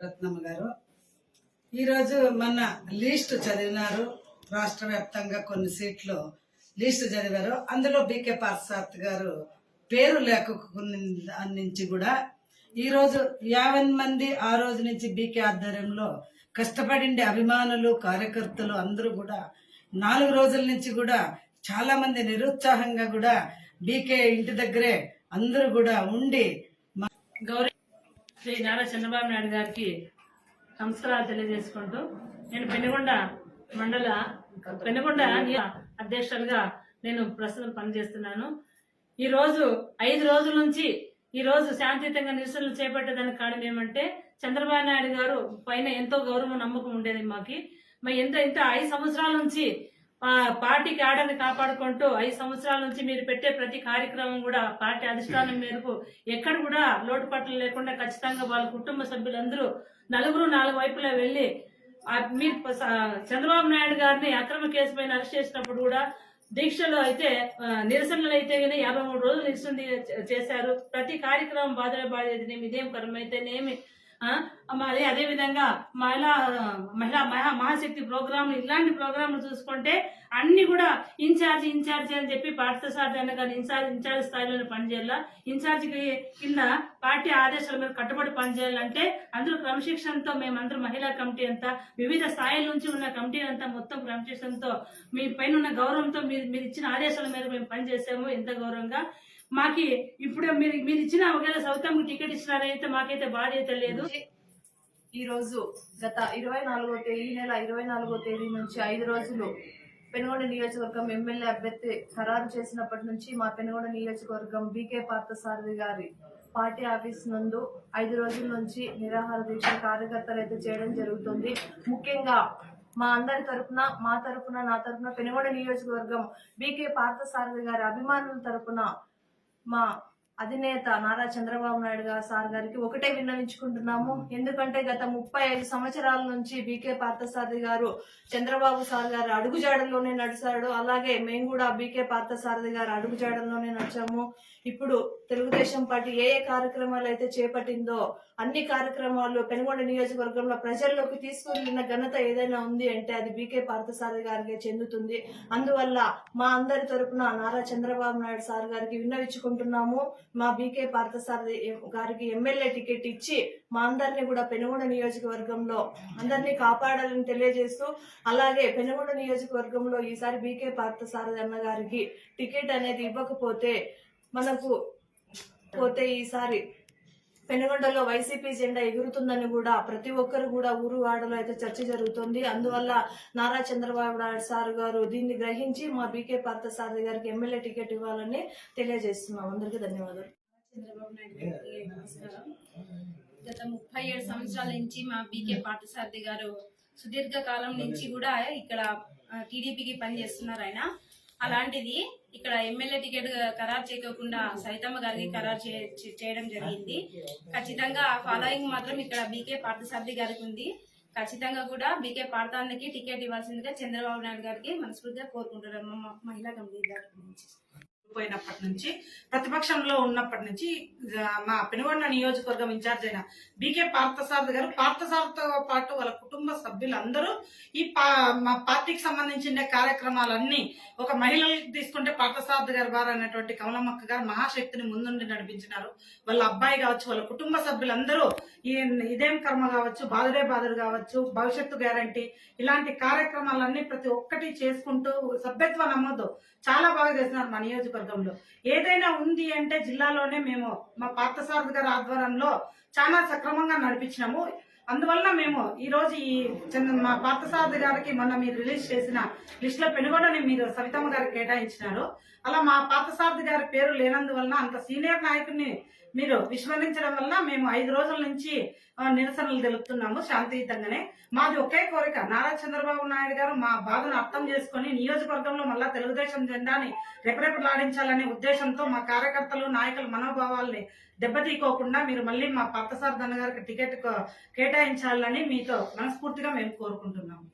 రత్నమ్మ గారు. ఈరోజు మన లీస్ట్ చదివినారు రాష్ట్ర వ్యాప్తంగా కొన్ని సీట్లు లీస్ట్ చదివారు. అందులో బీకే పార్సాత్ గారు పేరు లేఖకుని నుంచి కూడా ఈరోజు యాభై మంది ఆ రోజు నుంచి బీకే ఆధ్వర్యంలో కష్టపడిండే అభిమానులు కార్యకర్తలు అందరూ కూడా నాలుగు రోజుల నుంచి కూడా చాలా మంది నిరుత్సాహంగా కూడా బీకే ఇంటి దగ్గరే అందరూ కూడా ఉండి శ్రీ నారా చంద్రబాబు నాయుడు గారికి నమస్కారాలు తెలియజేసుకుంటూ నేను పెనుగొండ మండల పెనుగొండ అధ్యక్షులుగా నేను ప్రస్తుతం పనిచేస్తున్నాను. ఈ రోజు ఐదు రోజుల నుంచి ఈ రోజు శాంతియుతంగా నిరసనలు చేపట్టేదానికి కారణం ఏమంటే చంద్రబాబు నాయుడు గారు పైన ఎంతో గౌరవం నమ్మకం ఉండేది మాకి. మరి ఎంత ఇంత ఐదు సంవత్సరాల నుంచి ఆ, పార్టీకి ఆడని కాపాడుకుంటూ ఐదు సంవత్సరాల నుంచి మీరు పెట్టే ప్రతి కార్యక్రమం కూడా పార్టీ అధిష్టానం మేరకు ఎక్కడ కూడా లోటుపాట్లు లేకుండా ఖచ్చితంగా వాళ్ళ కుటుంబ సభ్యులందరూ నలుగురు నాలుగు వైపులా వెళ్ళి మీరు చంద్రబాబు నాయుడు గారిని అక్రమ కేసు పైన అరెస్ట్ చేసినప్పుడు కూడా దీక్షలు అయితే నిరసనలు అయితే కానీ యాభై మూడు రోజులు నిరసన చేశారు. ప్రతి కార్యక్రమం బాధలు బాధ్యతనేమి ఇదేం కరం అయితేనేమి మరి అదే విధంగా మహిళా మహిళా మహా మహాశక్తి ప్రోగ్రాంలు ఇలాంటి ప్రోగ్రాంలు చూసుకుంటే అన్ని కూడా ఇన్ఛార్జ్ ఇన్ఛార్జ్ అని చెప్పి పార్థసారథి అన్న కానీ ఇన్ఛార్జ్ ఇన్ఛార్జ్ స్థాయిలో పనిచేయాలా. ఇన్ఛార్జికి కింద పార్టీ ఆదేశాల మీద కట్టుబడి పనిచేయాలంటే అందరూ క్రమశిక్షణతో మేమందరూ మహిళా కమిటీ అంతా వివిధ స్థాయిల నుంచి ఉన్న కమిటీ అంతా మొత్తం క్రమశిక్షణతో మీ పైన ఉన్న గౌరవంతో మీరు మీరు ఇచ్చిన ఆదేశాల మీద మేము పనిచేసాము ఎంత గౌరవంగా. మాకి ఇప్పుడు మీరు మీరు ఇచ్చిన ఒకవేళ సౌతమ్ టికెట్ ఇచ్చినారైతే మాకైతే బాధ అయితే లేదు. ఈ రోజు గత ఇరవై నాలుగో తేదీ ఈ నెల ఇరవై నాలుగో తేదీ నుంచి ఐదు రోజులు పెనుగొండ నియోజకవర్గం ఎమ్మెల్యే అభ్యర్థి ఖరారు చేసినప్పటి నుంచి మా పెనుగొండ నియోజకవర్గం బీకే పార్థసారథి గారి పార్టీ ఆఫీస్ నందు ఐదు రోజుల నుంచి నిరాహార దీక్ష కార్యకర్తలు అయితే చేయడం జరుగుతుంది. ముఖ్యంగా మా అందరి తరపున మా తరపున నా తరపున పెనుగొండ నియోజకవర్గం బీకే పార్థసారథి గారి అభిమానుల తరపున మా అధినేత నారా చంద్రబాబు నాయుడు గారు సార్ గారికి ఒకటే విన్నవించుకుంటున్నాము. ఎందుకంటే గత ముప్పై ఐదు సంవత్సరాల నుంచి బీకే పార్థసారథి గారు చంద్రబాబు సార్ గారు అడుగుజాడల్లోనే నడిచాడు. అలాగే మేము కూడా బీకే పార్థసారథి గారు అడుగుజాడల్లోనే నడిచాము. ఇప్పుడు తెలుగుదేశం పార్టీ ఏ ఏ కార్యక్రమాలు అయితే చేపట్టిందో అన్ని కార్యక్రమాలు పెనుగొండ నియోజకవర్గంలో ప్రజల్లోకి తీసుకువెళ్ళిన ఘనత ఏదైనా ఉంది అంటే అది బీకే పార్థసారథి గారికి చెందుతుంది. అందువల్ల మా అందరి తరపున నారా చంద్రబాబు నాయుడు సార్ గారికి విన్నవించుకుంటున్నాము. మా బీకే పార్థసారథి గారికి ఎమ్మెల్యే టికెట్ ఇచ్చి మా అందరినీ కూడా పెనుగొండ నియోజకవర్గంలో అందరినీ కాపాడాలని తెలియజేస్తూ అలాగే పెనుగొండ నియోజకవర్గంలో ఈసారి బీకే పార్థసారథి అన్న గారికి టికెట్ అనేది ఇవ్వకపోతే మనకు పోతే ఈసారి పెనుగొండలో వైసీపీ జెండా ఎగురుతుందని కూడా ప్రతి ఒక్కరు కూడా ఊరు వాడలో అయితే చర్చ జరుగుతుంది. అందువల్ల నారా చంద్రబాబు నాయుడు సార్ గారు దీన్ని గ్రహించి మా బీకే పార్థసారథి గారికి ఎమ్మెల్యే టికెట్ ఇవ్వాలని తెలియజేస్తున్నాం. అందరికీ ధన్యవాదాలు. చంద్రబాబు నాయుడు గారికి నమస్కారం. గత ముప్పై ఏడు సంవత్సరాల నుంచి మా బీకే పార్థసారథి గారు సుదీర్ఘ కాలం నుంచి కూడా ఇక్కడ టీడీపీకి పనిచేస్తున్నారు ఆయన. అలాంటిది ఇక్కడ ఎమ్మెల్యే టికెట్ ఖరారు చేయకుండా సైతమ్మ గారికి ఖరారు చేయడం జరిగింది. ఖచ్చితంగా ఫాలోయింగ్ మాత్రం ఇక్కడ బీకే పార్థసారథి గారికి ఉంది. ఖచ్చితంగా కూడా బీకే పార్థానికి టికెట్ ఇవ్వాల్సిందిగా చంద్రబాబు నాయుడు గారికి మనస్ఫూర్తిగా కోరుకుంటున్నాం. మహిళా కమిటీ గారి నుంచి. పోయినప్పటి నుంచి ప్రతిపక్షంలో ఉన్నప్పటి నుంచి మా పెనుగొండ నియోజకవర్గం ఇన్ఛార్జ్ అయిన బీకే పార్థసారథి గారు పార్థసారథితో పాటు వాళ్ళ కుటుంబ సభ్యులందరూ ఈ పా మా పార్టీకి సంబంధించిన కార్యక్రమాలన్నీ ఒక మహిళలకు తీసుకుంటే పార్థసారథి గారు వారు అనేటువంటి కమలమ్మక్క గారు మహాశక్తిని ముందుండి నడిపించినారు. వాళ్ళ అబ్బాయి కావచ్చు వాళ్ళ కుటుంబ సభ్యులందరూ ఇదేం కర్మ కావచ్చు బాధరే బాధలు కావచ్చు భవిష్యత్తు గ్యారంటీ ఇలాంటి కార్యక్రమాలన్నీ ప్రతి ఒక్కటి చేసుకుంటూ సభ్యత్వ నమోదు చాలా బాగా చేస్తున్నారు మా నియోజకవర్గం. నియోజకవర్గంలో ఏదైనా ఉంది అంటే జిల్లాలోనే మేము మా పార్థసారథి గారి ఆధ్వర్యంలో చాలా సక్రమంగా నడిపించినాము. అందువల్ల మేము ఈ రోజు ఈ చంద్ర మా పార్థసారథి గారికి మొన్న మీరు రిలీజ్ చేసిన లిస్ట్లో పెనుగొండని మీరు సవితమ్మ గారికి కేటాయించినారు. అలా మా పార్థసారథి గారి పేరు లేనందువలన అంత సీనియర్ నాయకుడిని మీరు విస్మరించడం వల్ల మేము ఐదు రోజుల నుంచి నిరసనలు తెలుపుతున్నాము శాంతియుతంగానే. మాది ఒకే కోరిక. నారా చంద్రబాబు నాయుడు గారు మా బాధను అర్థం చేసుకొని నియోజకవర్గంలో మళ్ళా తెలుగుదేశం జెండాని రెపరెపలాడించాలనే ఉద్దేశంతో మా కార్యకర్తలు నాయకుల మనోభావాల్ని దెబ్బతీకోకుండా మీరు మళ్ళీ మా పార్థసారథి అన్న గారికి టికెట్ కేటాయించాలని మీతో మనస్ఫూర్తిగా మేము కోరుకుంటున్నాము.